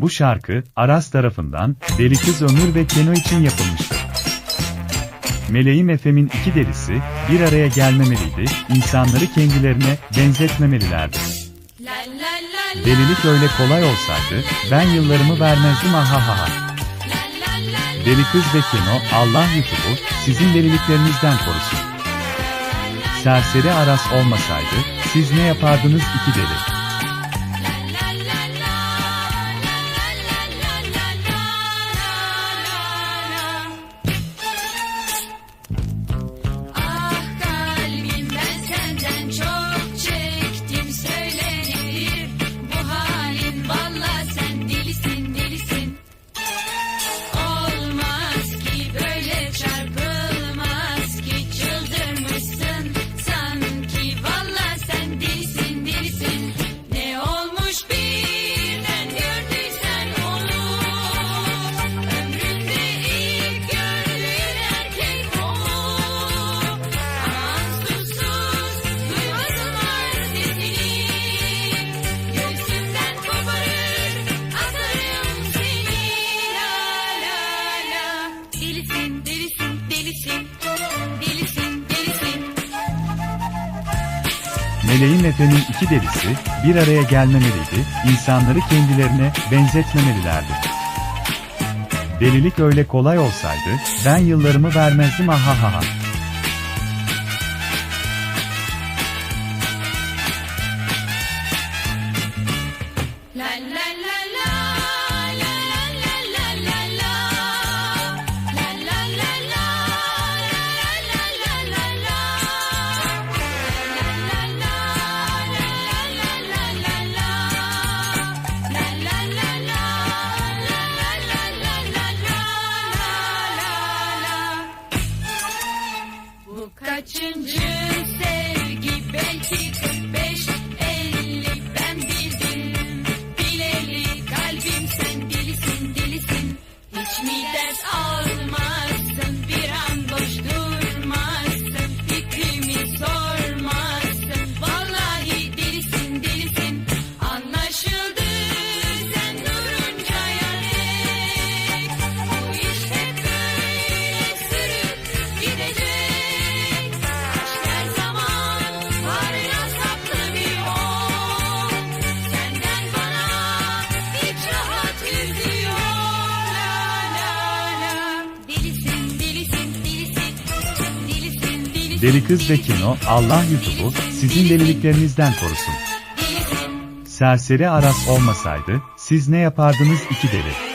Bu şarkı, Aras tarafından, Deli Kız Ömür ve Keno için yapılmıştır. Meleğim Efem'in iki delisi, bir araya gelmemeliydi, insanları kendilerine benzetmemelilerdi. Delilik öyle kolay olsaydı, ben yıllarımı vermezdim ahahaha. Deli Kız ve Keno, Allah YouTube'u, sizin deliliklerinizden korusun. Serseri Aras olmasaydı, siz ne yapardınız iki deli? Delisin delisin Delisin delisin Meleğin Efe'nin iki delisi, bir araya gelmemeliydi, insanları kendilerine benzetmemelilerdi. Delilik öyle kolay olsaydı, ben yıllarımı vermezdim ahahaha. La la la Bu kaçıncı sevgi? Belki 45 50 ben bildim bileli kalbim. Sen delisin delisin. Hiç mi ders almazsın Deli Kız ve Keno, Allah YouTube'u, sizin deliliklerinizden korusun. Serseri Aras olmasaydı, siz ne yapardınız iki deli?